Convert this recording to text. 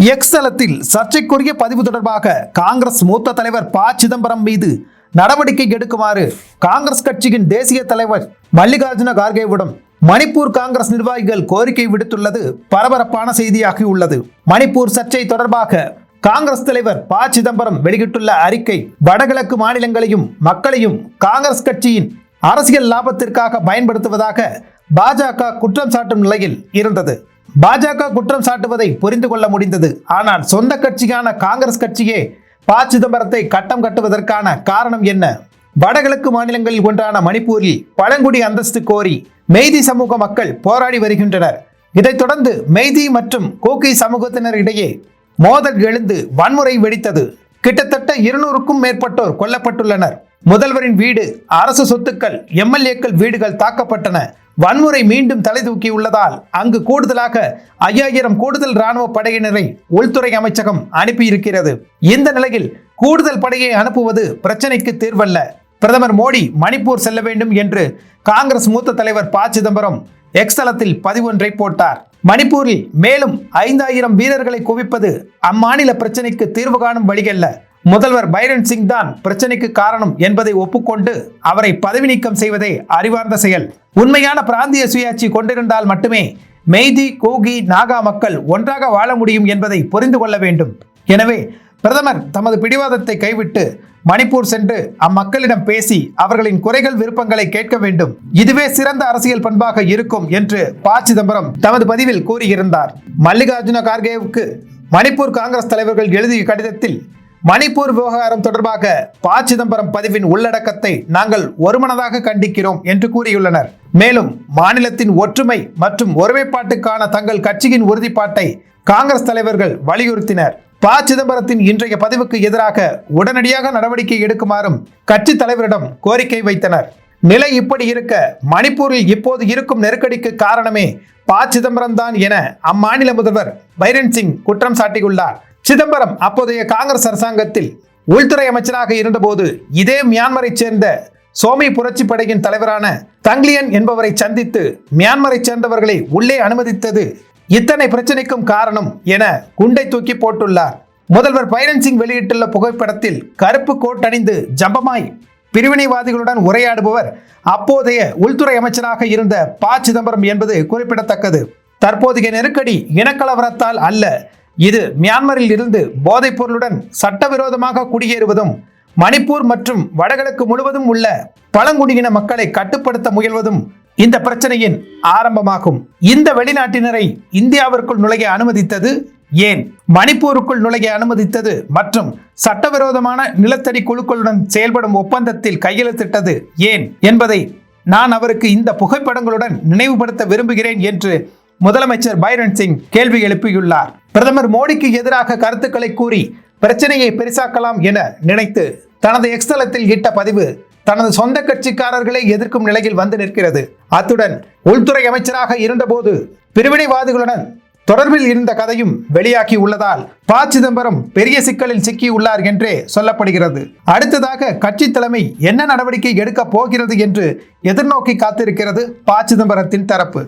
X தளத்தில் சர்ச்சைக்குரிய பதிவு தொடர்பாக காங்கிரஸ் மூத்த தலைவர் ப. சிதம்பரம் மீது நடவடிக்கை எடுக்குமாறு காங்கிரஸ் கட்சியின் தேசிய தலைவர் மல்லிகார்ஜுன கார்கேவிடம் மணிப்பூர் காங்கிரஸ் நிர்வாகிகள் கோரிக்கை விடுத்துள்ளது பரபரப்பான செய்தியாகியுள்ளது மணிப்பூர் சர்ச்சை தொடர்பாக காங்கிரஸ் தலைவர் ப. சிதம்பரம் வெளியிட்டுள்ள அறிக்கை வடகிழக்கு மாநிலங்களையும் மக்களையும் காங்கிரஸ் கட்சியின் அரசியல் லாபத்திற்காக பயன்படுத்துவதாக பாஜக குற்றம் சாட்டும் நிலையில் இருந்தது. பாஜக குற்றம் சாட்டுவதை புரிந்து கொள்ள முடிந்தது. ஆனால் சொந்த கட்சியான காங்கிரஸ் கட்சியே ப சிதம்பரத்தை கட்டம் கட்டுவதற்கான காரணம் என்ன? வடகிழக்கு மாநிலங்களில் ஒன்றான மணிப்பூரில் பழங்குடி அந்தஸ்து கோரி மெய்தி சமூக மக்கள் போராடி வருகின்றனர். இதைத் தொடர்ந்து மெய்தி மற்றும் கோக்கி சமூகத்தினர் இடையே மோதல் எழுந்து வன்முறை வெடித்தது. கிட்டத்தட்ட இருநூறுக்கும் மேற்பட்டோர் கொல்லப்பட்டுள்ளனர். முதல்வரின் வீடு அரசு சொத்துக்கள் எம்எல்ஏக்கள் வீடுகள் தாக்கப்பட்டன. வன்முறை மீண்டும் தலை தூக்கியுள்ளதால் அங்கு கூடுதலாக ஐயாயிரம் கூடுதல் ராணுவ படையினரை உள்துறை அமைச்சகம் அனுப்பியிருக்கிறது. இந்த நிலையில் கூடுதல் படையை அனுப்புவது பிரச்சனைக்கு தீர்வல்ல. பிரதமர் மோடி மணிப்பூர் செல்ல வேண்டும் என்று காங்கிரஸ் மூத்த தலைவர் ப. சிதம்பரம் எக்ஸ்தலத்தில் பதிவொன்றை போட்டார். மணிப்பூரில் மேலும் ஐந்தாயிரம் வீரர்களை குவிப்பது அம்மாநில பிரச்சனைக்கு தீர்வு காணும் வழியல்ல. முதல்வர் பைரன் சிங் தான் பிரச்சனைக்கு காரணம் என்பதை ஒப்புக்கொண்டு அவரை பதவி நீக்கம் செய்வதே அறிவார்ந்த செயல். உண்மையான பிராந்திய சுயாட்சி கொண்டிருந்தால் மட்டுமே மெய்தி கோகி நாகா மக்கள் ஒன்றாக வாழ முடியும் என்பதை புரிந்து கொள்ள வேண்டும். எனவே பிரதமர் தமது பிடிவாதத்தை கைவிட்டு மணிப்பூர் சென்று அம்மக்களிடம் பேசி அவர்களின் குறைகள் விருப்பங்களை கேட்க வேண்டும். இதுவே சிறந்த அரசியல் பண்பாக இருக்கும் என்று ப. சிதம்பரம் தமது பதிவில் கூறியிருந்தார். மல்லிகார்ஜுன கார்கேவுக்கு மணிப்பூர் காங்கிரஸ் தலைவர்கள் எழுதிய கடிதத்தில் மணிப்பூர் விவகாரம் தொடர்பாக ப சிதம்பரம் பதிவின் உள்ளடக்கத்தை நாங்கள் ஒருமனதாக கண்டிக்கிறோம் என்று கூறியுள்ளனர். மேலும் மாநிலத்தின் ஒற்றுமை மற்றும் ஒருமைப்பாட்டுக்கான தங்கள் கட்சியின் உறுதிப்பாட்டை காங்கிரஸ் தலைவர்கள் வலியுறுத்தினர். ப சிதம்பரத்தின் இன்றைய பதிவுக்கு எதிராக உடனடியாக நடவடிக்கை எடுக்குமாறும் கட்சி தலைவரிடம் கோரிக்கை வைத்தனர். நிலை இப்படி இருக்க மணிப்பூரில் இப்போது இருக்கும் நெருக்கடிக்கு காரணமே ப சிதம்பரம் தான் என அம்மாநில முதல்வர் பைரன் சிங் குற்றம் சாட்டியுள்ளார். சிதம்பரம் அப்போதைய காங்கிரஸ் அரசாங்கத்தில் உள்துறை அமைச்சராக இருந்தபோது இதே மியான்மரை சேர்ந்த சோமி புரட்சி படையின் தலைவரான தங்லியன் என்பவரை சந்தித்து மியான்மரை சேர்ந்தவர்களை உள்ளே அனுமதித்தது இத்தனை பிரச்சனைக்கும் காரணம் என குண்டை தூக்கி போட்டுள்ளார். முதல்வர் பைரன் சிங் வெளியிட்டுள்ள புகைப்படத்தில் கருப்பு கோட் அணிந்து ஜம்பமாய் பிரிவினைவாதிகளுடன் உரையாடுபவர் அப்போதைய உள்துறை அமைச்சராக இருந்த ப. சிதம்பரம் என்பது குறிப்பிடத்தக்கது. தற்போதைய நெருக்கடி இனக்கலவரத்தால் அல்ல. இது மியான்மரில் இருந்து போதைப் பொருளுடன் சட்டவிரோதமாக குடியேறுவதும் மணிப்பூர் மற்றும் வடகிழக்கு முழுவதும் உள்ள பழங்குடியின மக்களை கட்டுப்படுத்த முயல்வதும் இந்த பிரச்சனையின் ஆரம்பமாகும். இந்த வெளிநாட்டினரை இந்தியாவிற்குள் நுழைய அனுமதித்தது ஏன்? மணிப்பூருக்குள் நுழைய அனுமதித்தது மற்றும் சட்டவிரோதமான நிலத்தடி குழுக்களுடன் செயல்படும் ஒப்பந்தத்தில் கையெழுத்திட்டது ஏன் என்பதை நான் அவருக்கு இந்த புகைப்படங்களுடன் நினைவுபடுத்த விரும்புகிறேன் என்று முதலமைச்சர் பைரன் சிங் கேள்வி எழுப்பியுள்ளார். பிரதமர் மோடிக்கு எதிராக கருத்துக்களை கூறி பிரச்சனையை பெரிசாக்கலாம் என நினைத்து தனது எக்ஸ்தலத்தில் இட்ட பதிவு தனது சொந்த கட்சிக்காரர்களை எதிர்க்கும் நிலையில் வந்து நிற்கிறது. அத்துடன் உள்துறை அமைச்சராக இருந்தபோது பிரிவினைவாதிகளுடன் தொடர்பில் இருந்த கதையும் வெளியாகி உள்ளதால் ப சிதம்பரம் பெரிய சிக்கலில் சிக்கியுள்ளார் என்றே சொல்லப்படுகிறது. அடுத்ததாக கட்சி தலைமை என்ன நடவடிக்கை எடுக்கப் போகிறது என்று எதிர்நோக்கி காத்திருக்கிறது ப சிதம்பரத்தின் தரப்பு.